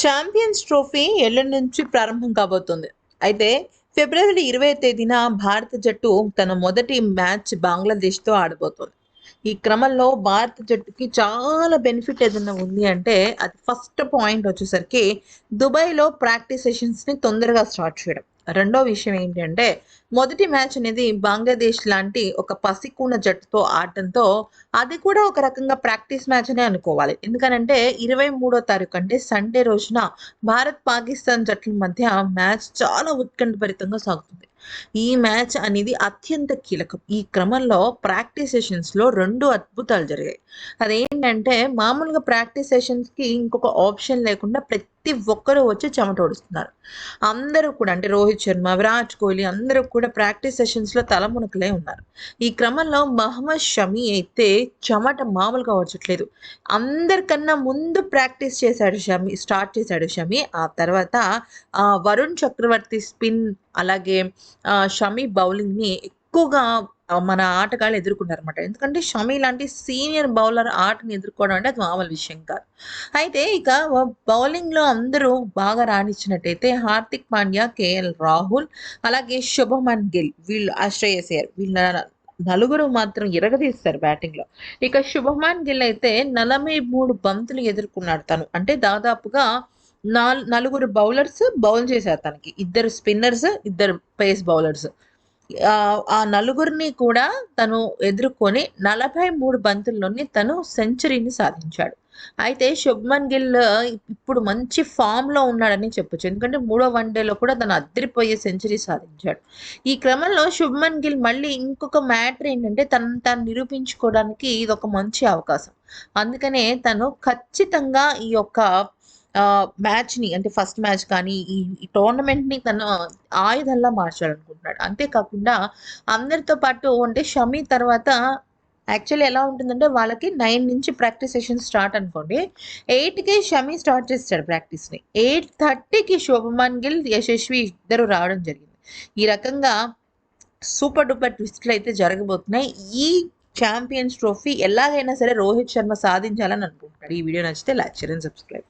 Champions trophy ఎల్లుండి నుంచి ప్రారంభం కాబోతుంది. అయితే ఫిబ్రవరి ఇరవై తేదీన భారత జట్టు తన మొదటి మ్యాచ్ బంగ్లాదేశ్తో ఆడబోతుంది. ఈ క్రమంలో భారత జట్టుకి చాలా బెనిఫిట్ ఏదైనా ఉంది అంటే అది ఫస్ట్ పాయింట్ వచ్చేసరికి దుబాయ్లో ప్రాక్టీస్ సెషన్స్ని తొందరగా స్టార్ట్ చేయడం. రెండో విషయం ఏంటంటే మొదటి మ్యాచ్ అనేది బంగ్లాదేశ్ లాంటి ఒక పసికూన జట్టుతో ఆడటంతో అది కూడా ఒక రకంగా ప్రాక్టీస్ మ్యాచ్ అనే అనుకోవాలి. ఎందుకనంటే ఇరవై మూడో తారీఖు అంటే సండే రోజున భారత్ పాకిస్తాన్ జట్ల మధ్య మ్యాచ్ చాలా ఉత్కంఠభరితంగా సాగుతుంది. ఈ మ్యాచ్ అనేది అత్యంత కీలకం. ఈ క్రమంలో ప్రాక్టీస్ సెషన్స్లో రెండు అద్భుతాలు జరిగాయి. అదేంటంటే మామూలుగా ప్రాక్టీస్ సెషన్స్కి ఇంకొక ఆప్షన్ లేకుండా ప్రతి ప్రతి ఒక్కరూ వచ్చి చెమట ఓడుస్తున్నారు అందరూ కూడా అంటే రోహిత్ శర్మ విరాట్ కోహ్లీ అందరూ కూడా ప్రాక్టీస్ సెషన్స్లో తలమునకలే ఉన్నారు. ఈ క్రమంలో మహమ్మద్ షమి అయితే చెమట మామూలుగా వచ్చట్లేదు అందరికన్నా ముందు ప్రాక్టీస్ చేశాడు షమి స్టార్ట్ చేశాడు షమి. ఆ తర్వాత వరుణ్ చక్రవర్తి స్పిన్ అలాగే షమి బౌలింగ్ని ఎక్కువగా మన ఆటగాళ్ళు ఎదుర్కొన్నారన్నమాట. ఎందుకంటే షమి లాంటి సీనియర్ బౌలర్ ఆటని ఎదుర్కోవడం అంటే అది మామూలు విషయం కాదు. అయితే ఇక బౌలింగ్లో అందరూ బాగా రాణించినట్టయితే హార్దిక్ పాండ్యా కేఎల్ రాహుల్ అలాగే శుభమన్ గిల్ వీళ్ళు ఆశ్రయస్ అయ్యారు వీళ్ళ నలుగురు మాత్రం ఎరగదీస్తారు బ్యాటింగ్లో. ఇక శుభమాన్ గిల్ అయితే నలభై మూడు బంతులు ఎదుర్కొన్నాడు తను. అంటే దాదాపుగా నాలుగు నలుగురు బౌలర్స్ బౌల్ చేశారు తనకి. ఇద్దరు స్పిన్నర్స్ ఇద్దరు పేస్ బౌలర్స్. ఆ నలుగురిని కూడా తను ఎదుర్కొని నలభై మూడు బంతుల్లోని తను సెంచరీని సాధించాడు. అయితే శుభ్మన్ గిల్ ఇప్పుడు మంచి ఫామ్లో ఉన్నాడని చెప్పొచ్చు. ఎందుకంటే మూడో వన్డేలో కూడా తను అద్దరిపోయే సెంచరీ సాధించాడు. ఈ క్రమంలో శుభ్మన్ గిల్ మళ్ళీ ఇంకొక మ్యాటర్ ఏంటంటే తను తను నిరూపించుకోవడానికి ఇది ఒక మంచి అవకాశం. అందుకనే తను ఖచ్చితంగా ఈ యొక్క మ్యాచ్ని అంటే ఫస్ట్ మ్యాచ్ కానీ ఈ ఈ టోర్నమెంట్ని తన ఆయుధంలా మార్చాలనుకుంటున్నాడు. అంతేకాకుండా అందరితో పాటు అంటే షమి తర్వాత యాక్చువల్లీ ఎలా ఉంటుందంటే వాళ్ళకి నైన్ నుంచి ప్రాక్టీస్ సెషన్ స్టార్ట్ అనుకోండి. ఎయిట్కి షమి స్టార్ట్ చేస్తాడు ప్రాక్టీస్ని ఎయిట్ థర్టీకి శోభమాన్ గిల్ యశస్వి ఇద్దరు రావడం జరిగింది. ఈ రకంగా సూపర్ డూపర్ ట్విస్ట్లు అయితే జరగబోతున్నాయి. ఈ ఛాంపియన్స్ ట్రోఫీ ఎలాగైనా సరే రోహిత్ శర్మ సాధించాలని అనుకుంటున్నాడు. ఈ వీడియో నచ్చితే లైక్ అండ్ సబ్స్క్రైబ్